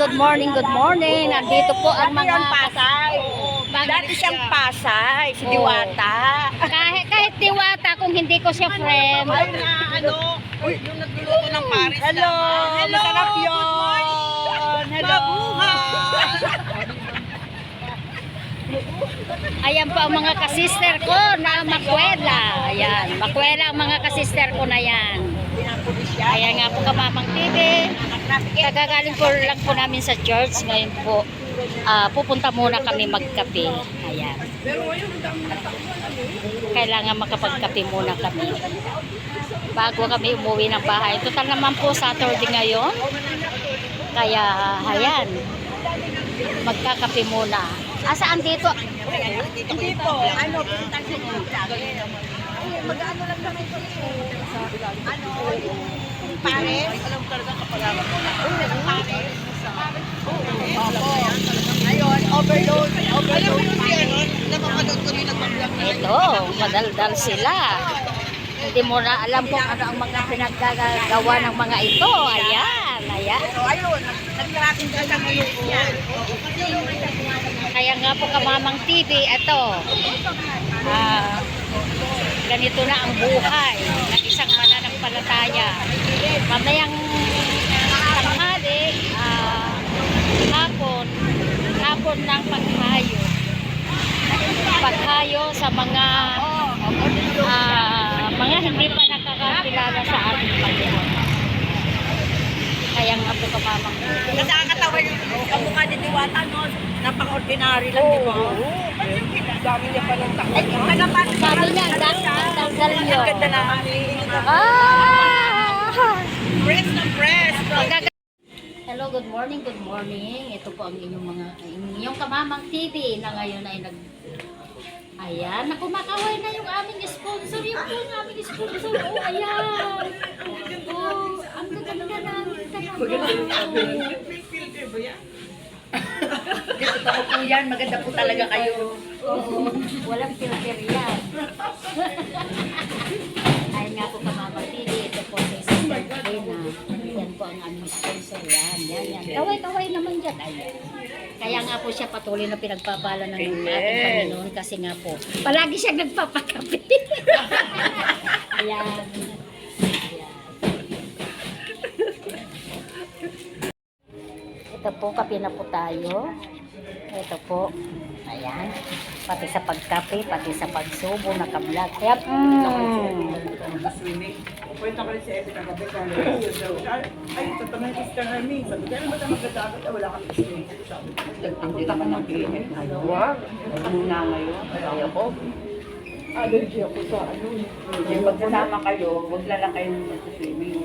good morning, good morning. Nandito po ang mga Pasay. Dati siyang Pasay, si. Diwata. kahit kahit diwata kung hindi ko siya friend. Ay na, ano, uy, yung nagluluto ng Paris Hello, Hello, masarap yun. Hello. Ayan po ang mga kasister ko na makwela. Ayan, makwela ang mga kasister ko na yan. Ayan nga po kamamang TV. Kagagaling po lang po namin sa church. Ngayon po, ah, pupunta muna kami magkape. Ayan. Kailangan makapagkape muna kami. Bago kami umuwi ng bahay. Total naman po Saturday ngayon. Kaya, ayan. Magkakape muna. Asaan dito? Hindi po, ano, punta sa. Mag-ano lang kami ito. Ano, yung Paris. Alam talaga kapalaran mo na. Paris. Opo. Ayun, overload. Alam mo yung ano, napapanood ko rin nagbablog na Ito, madaldal sila. Hindi mo na alam kung ano ang mga pinaggagawa ng mga ito. Ayan, ayan. Ayun, nag-tracking ka sa yan. Kaya nga po kamamang TV, ito. Ah, ganito na ang buhay ng isang mananampalataya. Mamayang tanghali, ah, hapon, hapon ng paghayo. Paghayo sa mga ah, mga hindi pa nakakakilala sa ating Panginoon. Kaya nga po kamamang TV. Kasi nakakatawa yung kamukha ni Diwata, no? Napaka-ordinary lang, di ba? Dami niya pa ng takot. Sabi niya, ang dal- ang daldal Ang yun. ganda na. Ah! Press na press. Hello, good morning, good morning. Ito po ang inyong mga inyong kamamang TV na ngayon ay nag Ayan, naku makaway na yung aming sponsor. Yung po yung aming sponsor. Oh, ayan. Ang gaganda namin talaga. Totoo po yan. Maganda po talaga kayo. Oo, walang filter yan. Ayun nga po kamamang TV. Ito po Sister Dena. Yan po ang aming sponsor. Yan, yan, yan. Kaway-kaway naman dyan. Ayan. Kaya nga po siya patuloy na pinagpapala ng ating Panginoon kasi nga po, palagi siyang nagpapakape. Kape na po tayo. Ito po. Ayan. Pati sa pagkape, pati sa pagsubo, nakablog. Kaya, mm, Kwenta ko rin si Epi kagabi ka Ay, tatanay ko si Karami. Sabi ko, ano ba tayo magkadagat? Ah, Wala kang experience. Sabi ko, nagpunta ka ng clinic. Ano? Wag. Muna ngayon. Kaya ko. Allergy ako sa ano. Yung magsasama kayo, huwag lang lang kayong mag-swimming.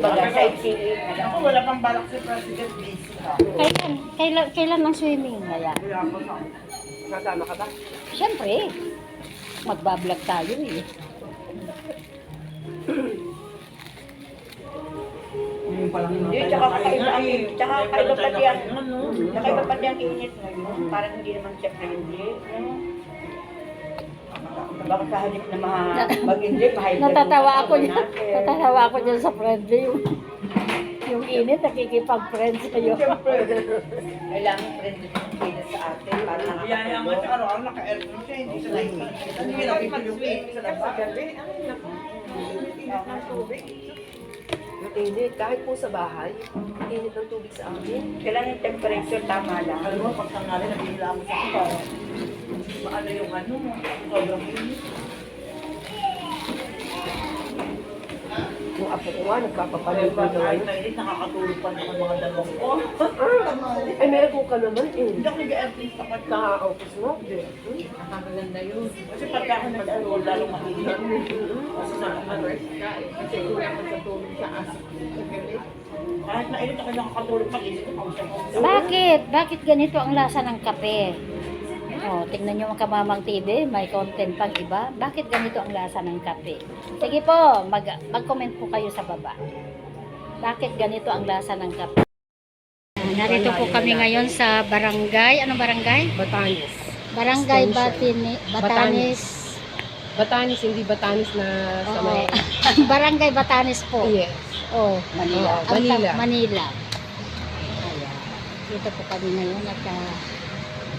Baga sightseeing. Ako, wala pang balak si President busy ha. kailan, kailan, kailan ang swimming? Kaya ako sa Kasama ka ba? Siyempre, magbablog tayo eh. Hindi, tsaka kakaiba ang tsaka kakaiba pati ang kakaiba pati ang init ngayon. Parang hindi naman siya friendly. Ano? Baka sa halip na ma- mag-hindi, mahal Natatawa ako dyan. Natatawa ako dyan sa friendly. Yung, yung init, nakikipag-friend sa'yo. Siyempre, kailangan friendly ng sila sa atin para Yaya nga nakakatulog. sa araw, naka-aircon siya, hindi siya nakikita. Hindi siya nakikita yung init sa labas. Mainit. Kahit po sa bahay, init ng tubig sa amin. Kailangan yung temperature tama lang. Alam mo, pag tangali, nabihila ako sa kuba. Maano yung ano mo, sobrang init. Yung apo ko nga, Kaya nagpapapaligo ba, na kahit ngayon. na init, nakakatulog pa naman mga dalawang ko. Ay, may apo ka naman eh. Hindi ako nag-airplane sa pagka. Nakaka-office mo. Nakakaganda yun. Kasi pagka ako nag-airplane, lalong makinig. Kasi sa ano, kasi kulang sa tulog sa asik. Kahit na init ako nakakatulog pag init ako sa Bakit? Bakit ganito ang lasa ng kape? Oh, tingnan nyo mga kamamang TV, may content pang iba. Bakit ganito ang lasa ng kape? Sige po, mag, mag-comment po kayo sa baba. Bakit ganito ang lasa ng kape? Narito po kami ngayon sa barangay. Anong barangay? Batanis. Barangay. Batini, Batanis. Batanis, hindi Batanis na sa Oo. may... barangay Batanis po. Yes. Oh, Manila. ang- Manila. Manila. Dito po kami ngayon at ah,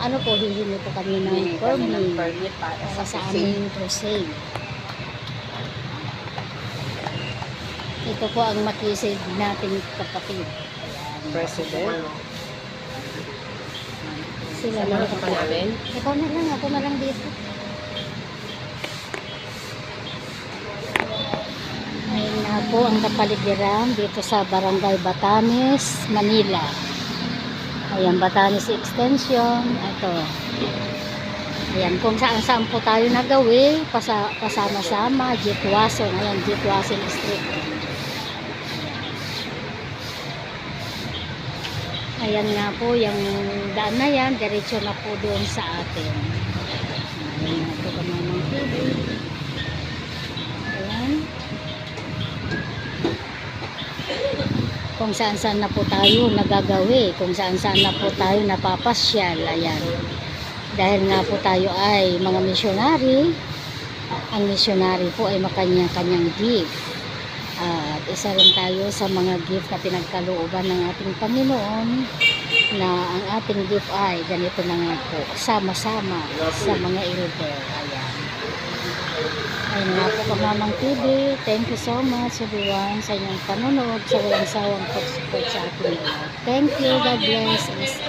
ano po, hihingi po kami ng permit permit para para sa aming crusade. Ito po ang makisig nating kapatid. president. Sila lang Sama ka pa namin? Ikaw na lang, ako na lang dito. Ayun na po ang kapaligiran dito sa Barangay Batanes, Manila. Ayan, Batanes Extension. Ito. Ayan, kung saan saan po tayo nagawi, pasa, pasama-sama, Jitwason. Ayan, Jitwason Street. Ayan nga po, yung daan na yan, diretso na po doon sa atin. Ayan po kami ng TV. Ayan. Kung saan saan na po tayo nagagawi, kung saan saan na po tayo napapasyal, ayan. Dahil nga po tayo ay mga misyonary, ang misyonary po ay makanya-kanyang gift. At isa rin tayo sa mga gift na pinagkalooban ng ating Panginoon na ang ating gift ay ganito na nga po, sama-sama sa mga elder. Ayan. Ayun nga po Kamamang TV. Thank you so much everyone sa inyong panonood, sa walang sawang pag-support sa lahat. Thank you. God bless.